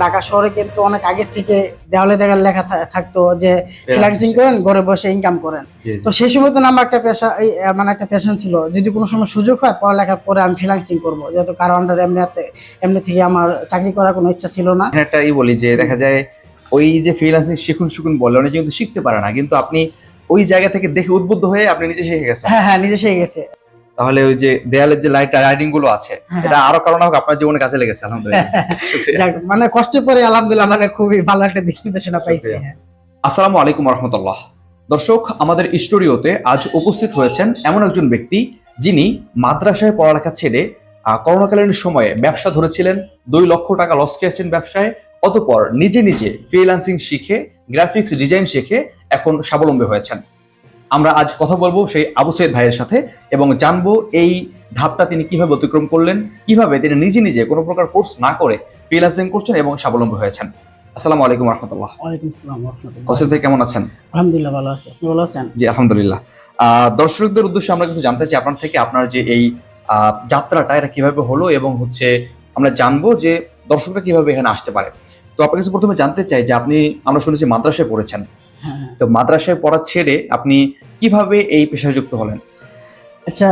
ঢাকা শহরে কিন্তু অনেক আগে থেকে দেওয়ালে দেওয়ালে লেখা থাকতো যে ফ্রিল্যান্সিং করেন ঘরে বসে ইনকাম করেন। তো সেই সময় তো আমার একটা পেশা এই মানে একটা প্যাশন ছিল। যদি কোনো সময় সুযোগ হয় পড়ালেখার পরে আমি ফ্রিল্যান্সিং করব। যেহেতু কারও আন্ডার এমনি এমনি থেকে আমার চাকরি করার কোনো ইচ্ছা ছিল না। একটা ই বলি যে দেখা যায় ওই যে ফ্রিল্যান্সিং শিখুন শিখুন বলে অনেকে কিন্তু শিখতে পারে না। কিন্তু আপনি ওই জায়গা থেকে দেখে উদ্বুদ্ধ হয়ে আপনি নিজে শিখে গেছেন। হ্যাঁ হ্যাঁ নিজে শিখে গেছে। তাহলে ওই যে দেয়ালের যে লাইট রাইডিংগুলো আছে হ্যাঁ। এটা আরও কারণ হোক আপনার জীবনে কাজে লেগেছে আলহামদুলিল্লাহ। মানে কষ্টের পরে আলহামদুলিল্লাহ মানে খুবই ভালো একটা দিক নির্দেশনা পাইছি হ্যাঁ। আসসালামু আলাইকুম রহমতুল্লাহ। দর্শক আমাদের স্টুডিওতে আজ উপস্থিত হয়েছেন এমন একজন ব্যক্তি যিনি মাদ্রাসায় পড়ালেখা ছেড়ে করোনাকালীন সময়ে ব্যবসা ধরেছিলেন দুই লক্ষ টাকা লস খেয়েছেন ব্যবসায় অতপর নিজে নিজে ফ্রিল্যান্সিং শিখে গ্রাফিক্স ডিজাইন শিখে এখন স্বাবলম্বী হয়েছেন। আমরা আজ কথা বলব সেই আবু সৈয়দ ভাইয়ের সাথে এবং জানব এই ধাপটা তিনি কীভাবে অতিক্রম করলেন কীভাবে তিনি নিজে নিজে কোনো প্রকার কোর্স না করে ফ্রিল্যান্সিং করছেন এবং স্বাবলম্বী হয়েছেন। আসসালামু আলাইকুম রহমতুল্লাহ। ওয়ালাইকুম আসসালাম রহমতুল্লাহ। অসিত ভাই কেমন আছেন? আলহামদুলিল্লাহ ভালো আছে। আপনি ভালো আছেন? জি আলহামদুলিল্লাহ। দর্শকদের উদ্দেশ্যে আমরা কিছু জানতে চাই আপনার থেকে আপনার যে এই যাত্রাটা এটা কীভাবে হলো এবং হচ্ছে আমরা জানব যে দর্শকরা কীভাবে এখানে আসতে পারে। তো আপনার কাছে প্রথমে জানতে চাই যে আপনি আমরা শুনেছি মাদ্রাসায় পড়েছেন। তো মাদ্রাসায় পড়া ছেড়ে আপনি কীভাবে এই পেশায় যুক্ত হলেন? আচ্ছা